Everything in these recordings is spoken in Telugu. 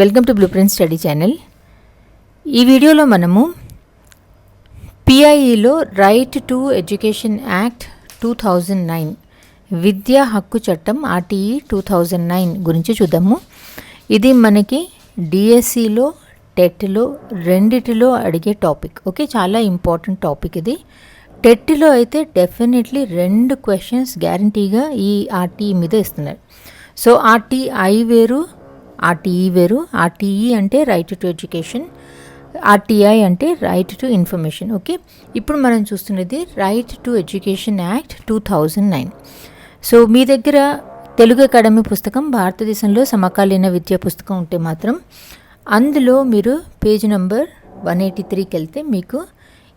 Welcome to blueprint study channel. ఈ వీడియోలో మనము పిఐఈలో right to education act two thousand nine విద్యా హక్కు చట్టం ఆర్టీఈ టూ థౌజండ్ నైన్ గురించి చూద్దాము. ఇది మనకి డిఎస్సిలో టెట్లో రెండిటిలో అడిగే టాపిక్. ఓకే చాలా ఇంపార్టెంట్ టాపిక్ ఇది. టెట్లో అయితే డెఫినెట్లీ రెండు క్వశ్చన్స్ గ్యారంటీగా ఈ ఆర్టీఈ మీద ఇస్తున్నారు. సో ఆర్టీఐ వేరు ఆర్టీఈ వేరు ఆర్టీఈ అంటే రైట్ టు ఎడ్యుకేషన్ ఆర్టీఐ అంటే రైట్ టు ఇన్ఫర్మేషన్ ఓకే? ఇప్పుడు మనం చూస్తున్నది right to education act two thousand nine. So మీ దగ్గర తెలుగు అకాడమీ పుస్తకం భారతదేశంలో సమకాలీన విద్యా పుస్తకం ఉంటే మాత్రం అందులో మీరు పేజ్ నెంబర్ వన్ ఎయిటీ త్రీకి వెళ్తే మీకు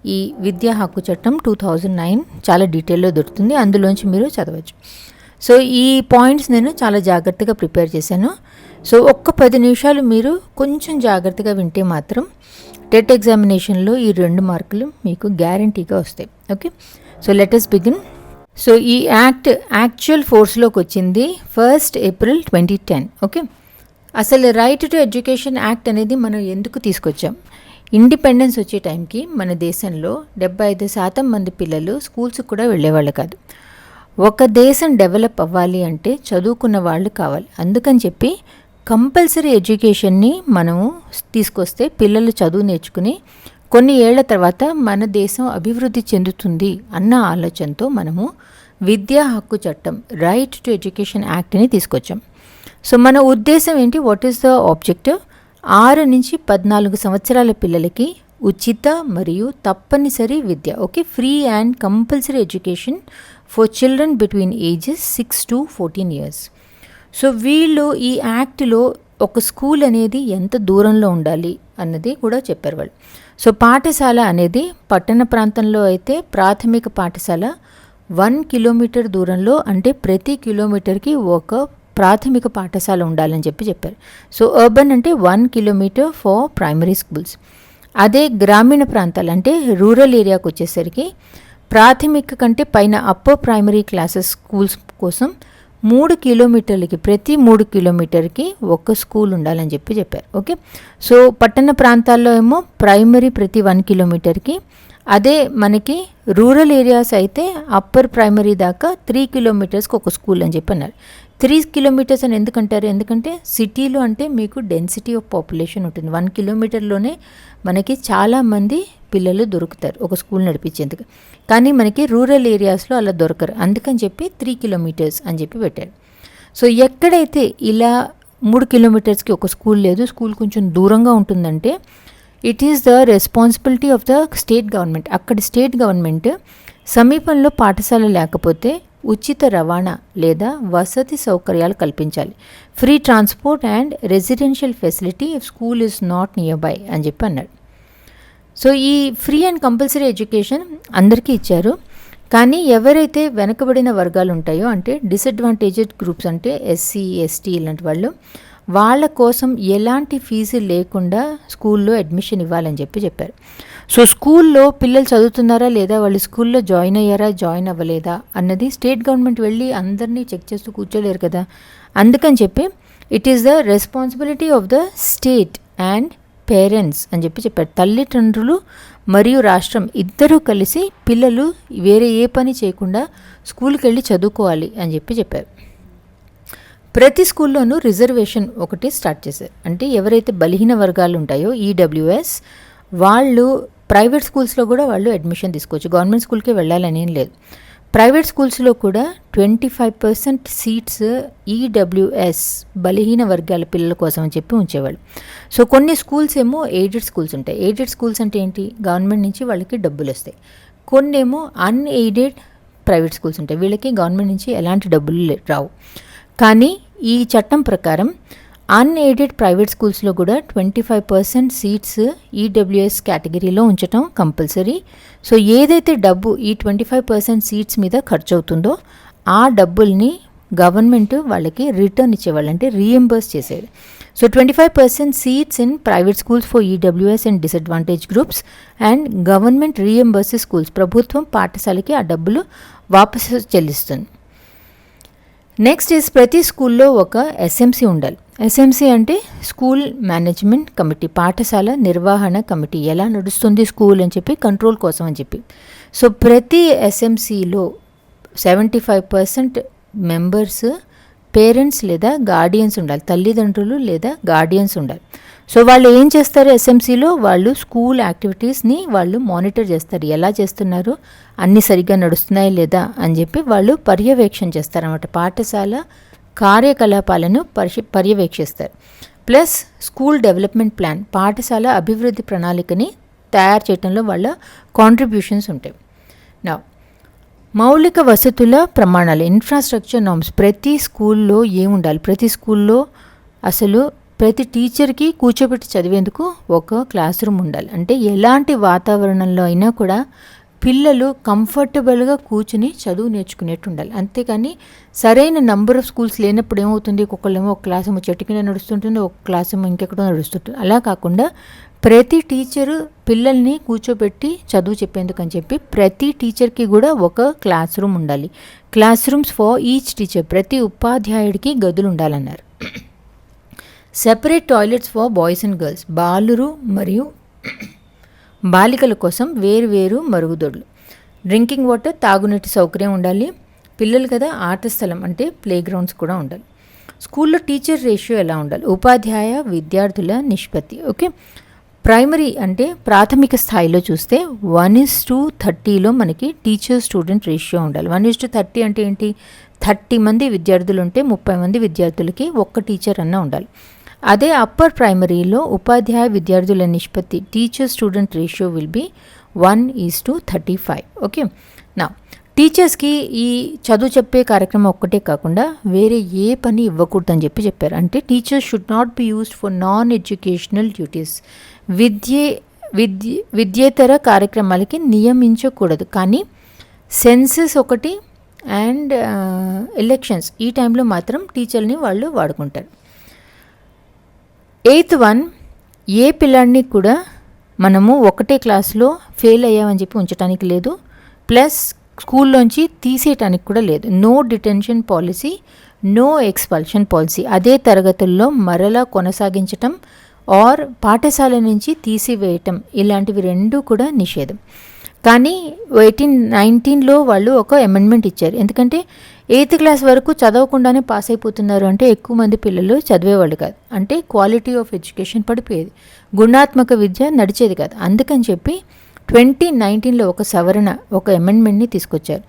ఈ విద్యా హక్కు చట్టం టూ థౌజండ్ నైన్ చాలా డీటెయిల్లో దొరుకుతుంది. అందులోంచి మీరు చదవచ్చు. సో ఈ పాయింట్స్ నేను చాలా జాగ్రత్తగా ప్రిపేర్ చేశాను. సో ఒక్క పది నిమిషాలు మీరు కొంచెం జాగ్రత్తగా వింటే మాత్రం టెట్ ఎగ్జామినేషన్లో ఈ రెండు మార్కులు మీకు గ్యారంటీగా వస్తాయి. Okay? So let us begin so ఈ యాక్ట్ యాక్చువల్ ఫోర్స్లోకి వచ్చింది first April twenty ten. Okay? అసలు రైట్ టు ఎడ్యుకేషన్ యాక్ట్ అనేది మనం ఎందుకు తీసుకొచ్చాం? ఇండిపెండెన్స్ వచ్చే టైంకి మన దేశంలో డెబ్బై ఐదు శాతం మంది పిల్లలు స్కూల్స్కి కూడా వెళ్ళేవాళ్ళు కాదు. ఒక దేశం డెవలప్ అవ్వాలి అంటే చదువుకున్న వాళ్ళు కావాలి. అందుకని చెప్పి కంపల్సరీ ఎడ్యుకేషన్ని మనము తీసుకొస్తే పిల్లలు చదువు నేర్చుకుని కొన్ని ఏళ్ళ తర్వాత మన దేశం అభివృద్ధి చెందుతుంది అన్న ఆలోచనతో మనము విద్యా హక్కు చట్టం రైట్ టు ఎడ్యుకేషన్ యాక్ట్ని తీసుకొచ్చాం. సో మన ఉద్దేశం ఏంటి? వాట్ ఈస్ ద ఆబ్జెక్టివ్ ఆరు నుంచి పద్నాలుగు సంవత్సరాల పిల్లలకి ఉచిత మరియు తప్పనిసరి విద్య. Okay free and compulsory education for children between ages six to fourteen years. So వీళ్ళు ఈ యాక్ట్లో ఒక స్కూల్ అనేది ఎంత దూరంలో ఉండాలి అన్నది కూడా చెప్పారు వాళ్ళు. సో పాఠశాల అనేది పట్టణ ప్రాంతంలో అయితే ప్రాథమిక పాఠశాల వన్ కిలోమీటర్ దూరంలో అంటే ప్రతి కిలోమీటర్కి ఒక ప్రాథమిక పాఠశాల ఉండాలని చెప్పి చెప్పారు. సో అర్బన్ అంటే one kilometre for primary schools అదే గ్రామీణ ప్రాంతాలు అంటే రూరల్ ఏరియాకు వచ్చేసరికి ప్రాథమిక కంటే పైన అప్పర్ ప్రైమరీ క్లాసెస్ స్కూల్స్ కోసం మూడు కిలోమీటర్లకి ప్రతి మూడు కిలోమీటర్కి ఒక స్కూల్ ఉండాలని చెప్పి చెప్పారు. ఓకే సో పట్టణ ప్రాంతాల్లో ఏమో ప్రైమరీ ప్రతి వన్ కిలోమీటర్కి అదే మనకి రూరల్ ఏరియాస్ అయితే అప్పర్ ప్రైమరీ దాకా త్రీ కిలోమీటర్స్కి ఒక స్కూల్ అని చెప్పి అన్నారు త్రీ కిలోమీటర్స్ అని ఎందుకంటారు? ఎందుకంటే సిటీలో అంటే మీకు డెన్సిటీ ఆఫ్ పాపులేషన్ ఉంటుంది. వన్ కిలోమీటర్లోనే మనకి చాలామంది పిల్లలు దొరుకుతారు ఒక స్కూల్ నడిపించేందుకు. కానీ మనకి రూరల్ ఏరియాస్లో అలా దొరకరు. అందుకని చెప్పి త్రీ కిలోమీటర్స్ అని చెప్పి పెట్టారు. సో ఎక్కడైతే ఇలా మూడు కిలోమీటర్స్కి ఒక స్కూల్ లేదు స్కూల్ కొంచెం దూరంగా ఉంటుందంటే it is the responsibility of the state government అక్కడి స్టేట్ గవర్నమెంట్ సమీపంలో పాఠశాల లేకపోతే ఉచిత రవాణా లేదా వసతి సౌకర్యాలు కల్పించాలి. Free transport and residential facility if school is not nearby అని చెప్పి అన్నాడు. సో ఈ ఫ్రీ అండ్ కంపల్సరీ ఎడ్యుకేషన్ అందరికీ ఇచ్చారు. కానీ ఎవరైతే వెనకబడిన వర్గాలు ఉంటాయో అంటే డిసడ్వాంటేజెడ్ గ్రూప్స్ అంటే ఎస్సీ ఎస్టీ ఇలాంటి వాళ్ళు వాళ్ళ కోసం ఎలాంటి ఫీజు లేకుండా స్కూల్లో అడ్మిషన్ ఇవ్వాలని చెప్పి చెప్పారు. సో స్కూల్లో పిల్లలు చదువుతున్నారా లేదా వాళ్ళు స్కూల్లో జాయిన్ అయ్యారా జాయిన్ అవ్వలేదా అన్నది స్టేట్ గవర్నమెంట్ వెళ్ళి అందరినీ చెక్ చేస్తూ కూర్చోలేరు కదా. అందుకని చెప్పి it is the responsibility of the state and parents అని చెప్పి చెప్పారు. తల్లిదండ్రులు మరియు రాష్ట్రం ఇద్దరూ కలిసి పిల్లలు వేరే ఏ పని చేయకుండా స్కూల్కి వెళ్ళి చదువుకోవాలి అని చెప్పి చెప్పారు. ప్రతి స్కూల్లోనూ రిజర్వేషన్ ఒకటి స్టార్ట్ చేశారు. అంటే ఎవరైతే బలహీన వర్గాలు ఉంటాయో ఈడబ్ల్యూఎస్ వాళ్ళు ప్రైవేట్ స్కూల్స్లో కూడా వాళ్ళు అడ్మిషన్ తీసుకోవచ్చు. గవర్నమెంట్ స్కూల్కే వెళ్ళాలని ఏం లేదు. ప్రైవేట్ స్కూల్స్లో కూడా twenty five percent seats EWS బలహీన వర్గాల పిల్లల కోసం అని చెప్పి ఉంచేవాళ్ళు. సో కొన్ని స్కూల్స్ ఏమో ఎయిడెడ్ స్కూల్స్ ఉంటాయి. ఎయిడెడ్ స్కూల్స్ అంటే ఏంటి? గవర్నమెంట్ నుంచి వాళ్ళకి డబ్బులు వస్తాయి. కొన్ని ఏమో అన్ఎయిడెడ్ ప్రైవేట్ స్కూల్స్ ఉంటాయి. వీళ్ళకి గవర్నమెంట్ నుంచి ఎలాంటి డబ్బులు రావు. కానీ ఈ చట్టం ప్రకారం అన్ఎయిడెడ్ ప్రైవేట్ స్కూల్స్లో కూడా twenty five percent seats EWS కేటగిరీలో ఉంచటం కంపల్సరీ సో ఏదైతే డబ్బు ఈ ట్వంటీ ఫైవ్ పర్సెంట్ సీట్స్ మీద ఖర్చు అవుతుందో ఆ డబ్బుల్ని గవర్నమెంట్ వాళ్ళకి రిటర్న్ ఇచ్చేవాళ్ళు అంటే రీఎంబర్స్ చేసేది. So twenty five percent seats in private schools for EWS and disadvantage groups and government reimburse schools ప్రభుత్వం పాఠశాలకి ఆ డబ్బులు వాపసు చెల్లిస్తుంది. నెక్స్ట్ ఈజ్ ప్రతి స్కూల్లో ఒక ఎస్ఎంసీ ఉండాలి. ఎస్ఎంసి అంటే స్కూల్ మేనేజ్మెంట్ కమిటీ పాఠశాల నిర్వహణ కమిటీ. ఎలా నడుస్తుంది స్కూల్ అని చెప్పి కంట్రోల్ కోసం అని చెప్పి. సో ప్రతి ఎస్ఎంసిలో seventy five percent members parents లేదా గార్డియన్స్ ఉండాలి తల్లిదండ్రులు లేదా గార్డియన్స్ ఉండాలి. సో వాళ్ళు ఏం చేస్తారు ఎస్ఎంసీలో? వాళ్ళు స్కూల్ యాక్టివిటీస్ని వాళ్ళు మానిటర్ చేస్తారు. ఎలా చేస్తున్నారు? అన్నీ సరిగ్గా నడుస్తున్నాయి లేదా అని చెప్పి వాళ్ళు పర్యవేక్షణ చేస్తారన్నమాట. పాఠశాల కార్యకలాపాలను పరిశ పర్యవేక్షిస్తారు. ప్లస్ స్కూల్ డెవలప్మెంట్ ప్లాన్ పాఠశాల అభివృద్ధి ప్రణాళికని తయారు చేయడంలో వాళ్ళ కాంట్రిబ్యూషన్స్ ఉంటాయి. నా మౌలిక వసతుల ప్రమాణాలు ఇన్ఫ్రాస్ట్రక్చర్ నామ్స్ ప్రతి స్కూల్లో ఏముండాలి? ప్రతి స్కూల్లో అసలు ప్రతి టీచర్కి కూర్చోబెట్టి చదివేందుకు ఒక క్లాస్ రూమ్ ఉండాలి. అంటే ఎలాంటి వాతావరణంలో అయినా కూడా పిల్లలు కంఫర్టబుల్గా కూర్చుని చదువు నేర్చుకునేట్టు ఉండాలి అంతేకాని సరైన నంబర్ ఆఫ్ స్కూల్స్ లేనప్పుడు ఏమవుతుంది? ఒక్కొక్కళ్ళేమో ఒక క్లాస్ ఏమో చెట్టు కింద నడుస్తుంటుంది ఒక క్లాస్ ఏమో ఇంకెక్కడో నడుస్తుంటుంది. అలా కాకుండా ప్రతి టీచరు పిల్లల్ని కూర్చోబెట్టి చదువు చెప్పేందుకు అని చెప్పి ప్రతి టీచర్కి కూడా ఒక క్లాస్ రూమ్ ఉండాలి. Classrooms for each teacher ప్రతి ఉపాధ్యాయుడికి గదులు ఉండాలన్నారు separate toilets for boys and girls బాలురు మరియు బాలికల కోసం వేరు వేరు మరుగుదొడ్లు. డ్రింకింగ్ వాటర్ తాగునీటి సౌకర్యం ఉండాలి. పిల్లలు కదా ఆట స్థలం అంటే ప్లే గ్రౌండ్స్ కూడా ఉండాలి. స్కూల్లో టీచర్ రేషియో ఎలా ఉండాలి? ఉపాధ్యాయ విద్యార్థుల నిష్పత్తి ఓకే? ప్రైమరీ అంటే ప్రాథమిక స్థాయిలో చూస్తే వన్ ఇస్ టు థర్టీలో మనకి టీచర్ స్టూడెంట్ రేషియో ఉండాలి. వన్ ఇస్ టు థర్టీ అంటే ఏంటి? థర్టీ మంది విద్యార్థులు ఉంటే ముప్పై మంది విద్యార్థులకి ఒక్క టీచర్ అన్న ఉండాలి. అదే అప్పర్ ప్రైమరీలో ఉపాధ్యాయ విద్యార్థుల నిష్పత్తి teacher student ratio will be one is to thirty five okay నా టీచర్స్కి ఈ చదువు చెప్పే కార్యక్రమం ఒక్కటే కాకుండా వేరే ఏ పని ఇవ్వకూడదని చెప్పి చెప్పారు. అంటే teachers should not be used for non educational duties విద్యే విద్య విద్యేతర కార్యక్రమాలకి నియమించకూడదు. కానీ సెన్సెస్ ఒకటి అండ్ ఎలక్షన్స్ uh, ఈ టైంలో మాత్రం టీచర్ని వాళ్ళు వాడుకుంటారు. ఎయిత్ వన్ ఏ పిల్లాడిని కూడా మనము ఒకటే క్లాస్లో ఫెయిల్ అయ్యామని చెప్పి ఉంచడానికి లేదు. ప్లస్ స్కూల్లోంచి తీసేయటానికి కూడా లేదు. No detention policy no expulsion policy అదే తరగతుల్లో మరలా కొనసాగించటం ఆర్ పాఠశాల నుంచి తీసివేయటం ఇలాంటివి రెండూ కూడా నిషేధం. కానీ ఎయిటీన్ నైన్టీన్లో వాళ్ళు ఒక అమెండ్మెంట్ ఇచ్చారు. ఎందుకంటే ఎయిత్ క్లాస్ వరకు చదవకుండానే పాస్ అయిపోతున్నారు అంటే ఎక్కువ మంది పిల్లలు చదివేవాళ్ళు కాదు. అంటే క్వాలిటీ ఆఫ్ ఎడ్యుకేషన్ పడిపోయేది. గుణాత్మక విద్య నడిచేది కాదు. అందుకని చెప్పి ట్వంటీ నైన్టీన్లో ఒక సవరణ ఒక అమెండ్మెంట్ని తీసుకొచ్చారు.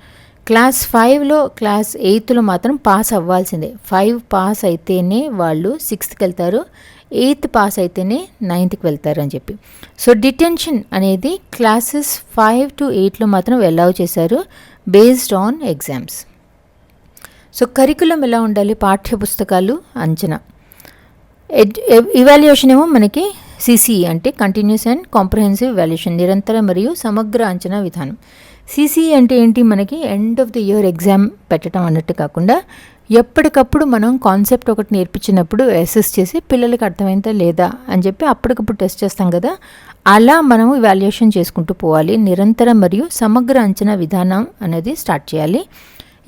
క్లాస్ ఫైవ్లో క్లాస్ ఎయిత్లో మాత్రం పాస్ అవ్వాల్సిందే. ఫైవ్ పాస్ అయితేనే వాళ్ళు సిక్స్త్కి వెళ్తారు ఎయిత్ పాస్ అయితేనే నైన్త్కి వెళ్తారు అని చెప్పి. సో డిటెన్షన్ అనేది క్లాసెస్ ఫైవ్ టు ఎయిట్లో మాత్రం అలౌ చేశారు based on exams so curriculum ఎలా ఉండాలి? పాఠ్య పుస్తకాలు అంచనా. ఎడ్ ఇవాల్యుయేషన్ ఏమో మనకి సిసిఈ అంటే కంటిన్యూస్ అండ్ కాంప్రహెన్సివ్ వాల్యుయేషన్ నిరంతర మరియు సమగ్ర అంచనా విధానం. సిసిఈ అంటే ఏంటి? మనకి end of the year exam పెట్టడం అన్నట్టు కాకుండా ఎప్పటికప్పుడు మనం కాన్సెప్ట్ ఒకటి నేర్పించినప్పుడు అసెస్ చేసి పిల్లలకి అర్థమైందా లేదా అని చెప్పి అప్పటికప్పుడు టెస్ట్ చేస్తాం కదా అలా మనం వాల్యుయేషన్ చేసుకుంటూ పోవాలి. నిరంతర మరియు సమగ్ర అంచనా విధానం అనేది స్టార్ట్ చేయాలి.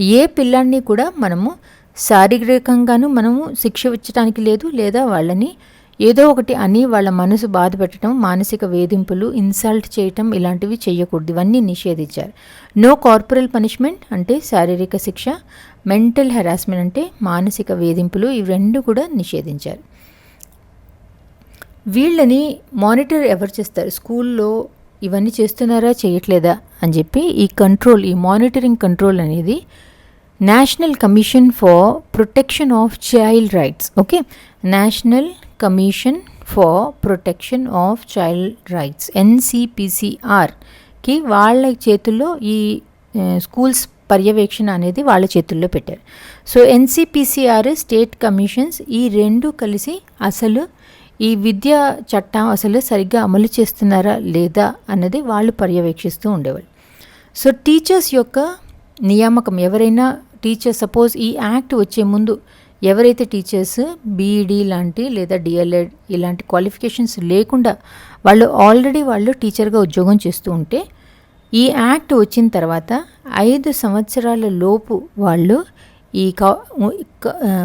ఏ పిల్లాన్ని కూడా మనము శారీరకంగాను మనము శిక్ష ఇచ్చడానికి లేదు లేదా వాళ్ళని ఏదో ఒకటి అని వాళ్ళ మనసు బాధ పెట్టడం మానసిక వేధింపులు ఇన్సల్ట్ చేయటం ఇలాంటివి చేయకూడదు ఇవన్నీ నిషేధించారు. నో కార్పొరల్ పనిష్మెంట్ అంటే శారీరక శిక్ష మెంటల్ హెరాస్మెంట్ అంటే మానసిక వేధింపులు ఇవి రెండు కూడా నిషేధించారు. వీళ్ళని మానిటర్ ఎవరు చేస్తారు? స్కూల్లో ఇవన్నీ చేస్తున్నారా చేయట్లేదా అని చెప్పి ఈ కంట్రోల్ ఈ మానిటరింగ్ కంట్రోల్ అనేది national commission for protection of child rights okay national commission for protection of child rights ఎన్సిపిసిఆర్కి వాళ్ళ చేతుల్లో ఈ స్కూల్స్ పర్యవేక్షణ అనేది వాళ్ళ చేతుల్లో పెట్టారు. సో ఎన్సిపిసిఆర్ స్టేట్ కమిషన్స్ ఈ రెండు కలిసి అసలు ఈ విద్యా చట్టం అసలు సరిగ్గా అమలు చేస్తున్నారా లేదా అన్నది వాళ్ళు పర్యవేక్షిస్తూ ఉండేవాళ్ళు. సో టీచర్స్ యొక్క నియామకం ఎవరైనా టీచర్ సపోజ్ ఈ యాక్ట్ వచ్చే ముందు ఎవరైతే టీచర్స్ బీఈడీ లాంటి లేదా డిఎల్ఎడ్ ఇలాంటి క్వాలిఫికేషన్స్ లేకుండా వాళ్ళు ఆల్రెడీ వాళ్ళు టీచర్గా ఉద్యోగం చేస్తూ ఉంటే ఈ యాక్ట్ వచ్చిన తర్వాత ఐదు సంవత్సరాల లోపు వాళ్ళు ఈ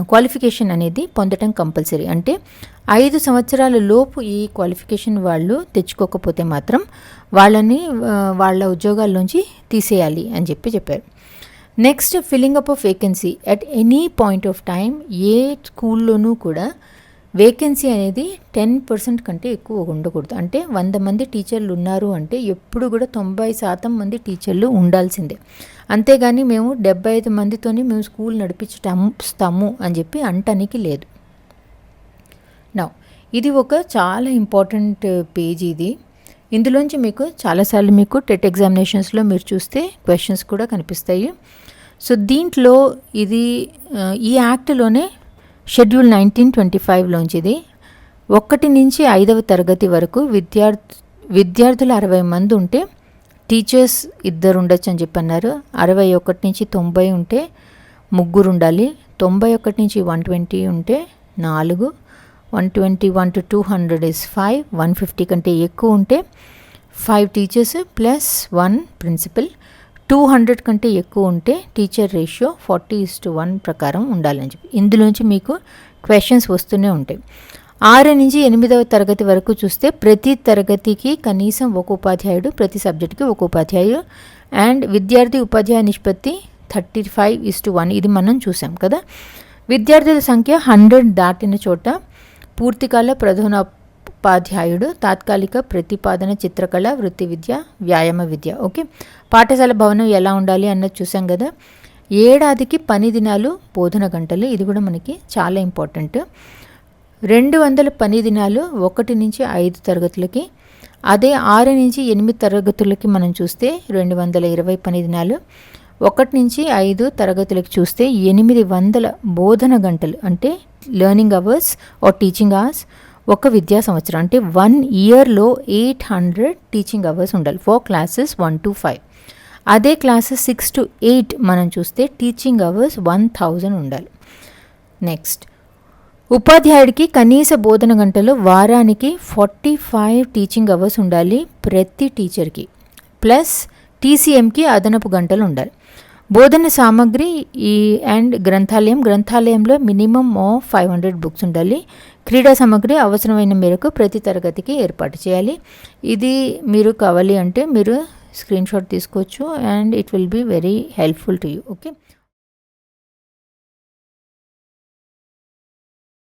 క్వాలిఫికేషన్ అనేది పొందటం కంపల్సరీ. అంటే ఐదు సంవత్సరాల లోపు ఈ క్వాలిఫికేషన్ వాళ్ళు తెచ్చుకోకపోతే మాత్రం వాళ్ళని వాళ్ళ ఉద్యోగాల్లోంచి తీసేయాలి అని చెప్పి చెప్పారు. Next filling up of vacancy at any point of time ఏ స్కూల్లోనూ కూడా వేకెన్సీ అనేది టెన్ పర్సెంట్ కంటే ఎక్కువ ఉండకూడదు. అంటే వంద మంది టీచర్లు ఉన్నారు అంటే ఎప్పుడు కూడా తొంభై శాతం మంది టీచర్లు ఉండాల్సిందే. అంతేగాని మేము డెబ్బై ఐదు మందితోనే మేము స్కూల్ నడిపించుతాము అని చెప్పి అంటానికి లేదు. నా ఇది ఒక చాలా ఇంపార్టెంట్ పేజ్ ఇది. ఇందులోంచి మీకు చాలాసార్లు మీకు టెట్ ఎగ్జామినేషన్స్లో మీరు చూస్తే క్వశ్చన్స్ కూడా కనిపిస్తాయి. సో దీంట్లో ఇది ఈ యాక్ట్లోనే షెడ్యూల్ నైన్టీన్ ట్వంటీ ఫైవ్లోంచి ఇది ఒకటి నుంచి ఐదవ తరగతి వరకు విద్యార్థి విద్యార్థులు అరవై మంది ఉంటే టీచర్స్ ఇద్దరు ఉండొచ్చు అని చెప్పన్నారు. అరవై ఒకటి నుంచి తొంభై ఉంటే ముగ్గురు ఉండాలి తొంభై ఒకటి నుంచి వన్ ట్వంటీ ఉంటే నాలుగు one twenty one to two hundred is five one fifty కంటే ఎక్కువ ఉంటే five teachers plus one principal two hundred కంటే ఎక్కువ ఉంటే teacher ratio forty is to one ప్రకారం ఉండాలని చెప్పి. ఇందులోంచి మీకు క్వశ్చన్స్ వస్తూనే ఉంటాయి. ఆరు నుంచి ఎనిమిదవ తరగతి వరకు చూస్తే ప్రతి తరగతికి కనీసం ఒక ఉపాధ్యాయుడు ప్రతి సబ్జెక్ట్కి ఒక ఉపాధ్యాయుడు అండ్ విద్యార్థి ఉపాధ్యాయ నిష్పత్తి thirty five is to one ఇది మనం చూసాం కదా. విద్యార్థుల సంఖ్య హండ్రెడ్ దాటిన చోట పూర్తికాల ప్రధానోపాధ్యాయుడు తాత్కాలిక ప్రతిపాదన చిత్రకళ వృత్తి విద్య వ్యాయామ విద్య. ఓకే? పాఠశాల భవనం ఎలా ఉండాలి అన్నది చూసాం కదా? ఏడాదికి పని దినాలు బోధన గంటలు ఇది కూడా మనకి చాలా ఇంపార్టెంట్. రెండు వందల పని దినాలు ఒకటి నుంచి ఐదు తరగతులకి అదే ఆరు నుంచి ఎనిమిది తరగతులకి మనం చూస్తే రెండు వందల ఇరవై పని దినాలు ఒకటి నుంచి ఐదు తరగతులకి చూస్తే ఎనిమిది వందల బోధన గంటలు అంటే learning hours or teaching hours ఒక విద్యా సంవత్సరం. అంటే వన్ ఇయర్లో ఎయిట్ హండ్రెడ్ టీచింగ్ అవర్స్ ఉండాలి. Four classes one to five అదే క్లాసెస్ సిక్స్ టు ఎయిట్ మనం చూస్తే టీచింగ్ అవర్స్ వన్ థౌజండ్ ఉండాలి. నెక్స్ట్ ఉపాధ్యాయుడికి కనీస బోధన గంటలు వారానికి ఫార్టీ ఫైవ్ టీచింగ్ అవర్స్ ఉండాలి ప్రతి టీచర్కి ప్లస్ టీసీఎంకి అదనపు గంటలు ఉండాలి. బోధన సామాగ్రి ఈ అండ్ గ్రంథాలయం గ్రంథాలయంలో minimum of five hundred books ఉండాలి. క్రీడా సామాగ్రి అవసరమైన మేరకు ప్రతి తరగతికి ఏర్పాటు చేయాలి. ఇది మీరు కావాలి అంటే మీరు స్క్రీన్ షాట్ తీసుకోవచ్చు and it will be very helpful to you okay?